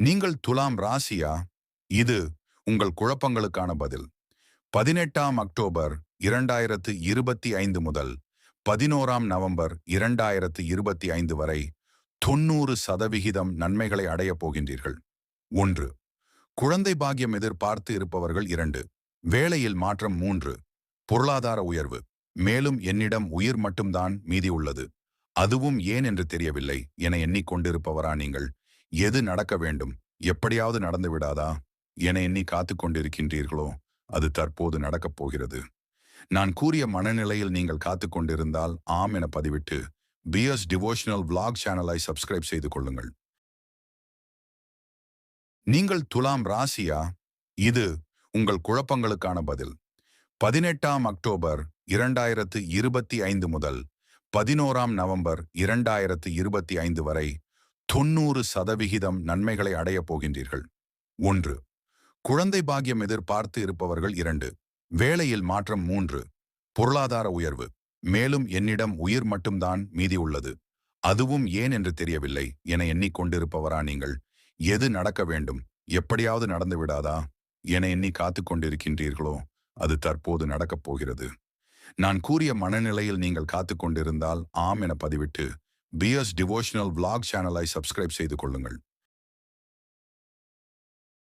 நீங்கள் துலாம் ராசியா? இது உங்கள் குழப்பங்களுக்கான பதில். பதினெட்டாம் அக்டோபர் இரண்டாயிரத்து இருபத்தி ஐந்து முதல் பதினோராம் நவம்பர் இரண்டாயிரத்து இருபத்தி ஐந்து வரை தொன்னூறு சதவிகிதம் நன்மைகளை அடையப் போகின்றீர்கள். ஒன்று. குழந்தை பாக்கியம் எதிர்பார்த்து இருப்பவர்கள் இரண்டு. வேலையில் மாற்றம் மூன்று. பொருளாதார உயர்வு. மேலும் என்னிடம் உயிர் மட்டும்தான் மீதி உள்ளது. அதுவும் ஏன் என்று தெரியவில்லை. என எண்ணிக்கொண்டிருப்பவரா நீங்கள்? எது நடக்க வேண்டும்? எப்படியாவது நடந்து விடாதா? என எண்ணி காத்து கொண்டிருக்கின்றீர்களோ? அது தற்போது நடக்கப் போகிறது. நான் கூறிய மனநிலையில் நீங்கள் காத்து கொண்டிருந்தால் ஆம் என பதிவிட்டு பிஎஸ் டிவோஷனல் விளாக் சேனலை சப்ஸ்கிரைப் செய்து கொள்ளுங்கள். நீங்கள் துலாம் ராசியா? இது உங்கள் குழப்பங்களுக்கான பதில். பதினெட்டாம் அக்டோபர் இரண்டாயிரத்து இருபத்தி ஐந்து முதல் பதினோராம் நவம்பர் இரண்டாயிரத்து இருபத்தி ஐந்து வரை தொன்னூறு சதவிகிதம் நன்மைகளை அடையப் போகின்றீர்கள். ஒன்று குழந்தை பாக்கியம் எதிர்பார்த்து இருப்பவர்கள் இரண்டு வேலையில் மாற்றம் மூன்று பொருளாதார உயர்வு. மேலும் என்னிடம் உயிர் மட்டும்தான் மீதி உள்ளது. அதுவும் ஏன் என்று தெரியவில்லை. என எண்ணிக்கொண்டிருப்பவரா நீங்கள்? எது நடக்க வேண்டும்? எப்படியாவது நடந்து விடாதா? என எண்ணி காத்து கொண்டிருக்கின்றீர்களோ? அது தற்போது நடக்கப் போகிறது. நான் கூறிய மனநிலையில் நீங்கள் காத்து கொண்டிருந்தால் ஆம் என பதிவிட்டு பிஎஸ் டிவோஷனல் விளாக் சேனலை சப்ஸ்கிரைப் செய்து கொள்ளுங்கள்.